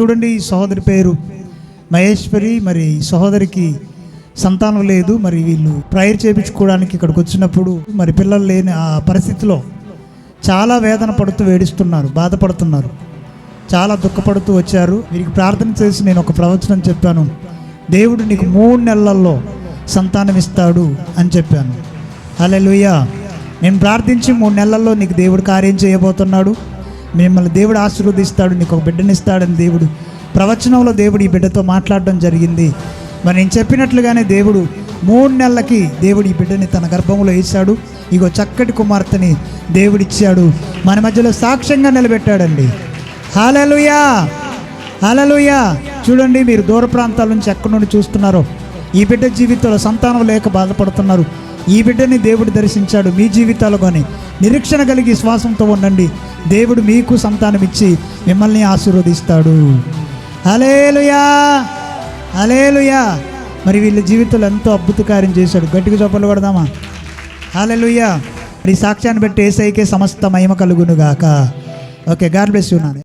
చూడండి ఈ సహోదరి పేరు. మహేశ్వరి మరి ఈ సహోదరికి సంతానం లేదు. మరి వీళ్ళు ప్రేయర్ చేయించుకోవడానికి ఇక్కడికి వచ్చినప్పుడు మరి పిల్లలు లేని ఆ పరిస్థితిలో చాలా వేదన పడుతూ వేడిస్తున్నారు బాధపడుతున్నారు. చాలా దుఃఖపడుతూ వచ్చారు. వీరికి ప్రార్థన చేసి నేను ఒక ప్రవచనం చెప్పాను. దేవుడు నీకు మూడు నెలల్లో సంతానం ఇస్తాడు అని చెప్పాను. హల్లెలూయా. నేను ప్రార్థించి మూడు నెలల్లో నీకు దేవుడు కార్యం చేయబోతున్నాడు. మిమ్మల్ని దేవుడు ఆశీర్వదిస్తాడు నీకు ఒక బిడ్డనిస్తాడని దేవుడు ప్రవచనంలో దేవుడు ఈ బిడ్డతో మాట్లాడడం జరిగింది. మరి నేను చెప్పినట్లుగానే దేవుడు మూడు నెలలకి దేవుడు ఈ బిడ్డని తన గర్భంలో వేశాడు. ఇగో చక్కటి కుమార్తెని దేవుడిచ్చాడు. మన మధ్యలో సాక్ష్యంగా నిలబెట్టాడండి. హాలలుయా హాలలుయా చూడండి మీరు దూర ప్రాంతాల నుంచి ఎక్కడి నుండి చూస్తున్నారో. ఈ బిడ్డ జీవితంలో సంతానం లేక బాధపడుతున్నారు. ఈ బిడ్డని దేవుడు దర్శించాడు. మీ జీవితాలు కానీ నిరీక్షణ కలిగి శ్వాసంతో ఉండండి. దేవుడు మీకు సంతానం ఇచ్చి మిమ్మల్ని ఆశీర్వదిస్తాడు. అలేలుయా అలేలుయా మరి వీళ్ళ జీవితంలో ఎంతో అద్భుతకార్యం చేశాడు. గట్టిగా చొప్పలు కొడదామా? అలెలుయ్యా మరి సాక్ష్యాన్ని బట్టి ఏసైకే సమస్త మహిమ కలుగును గాక. Okay God bless you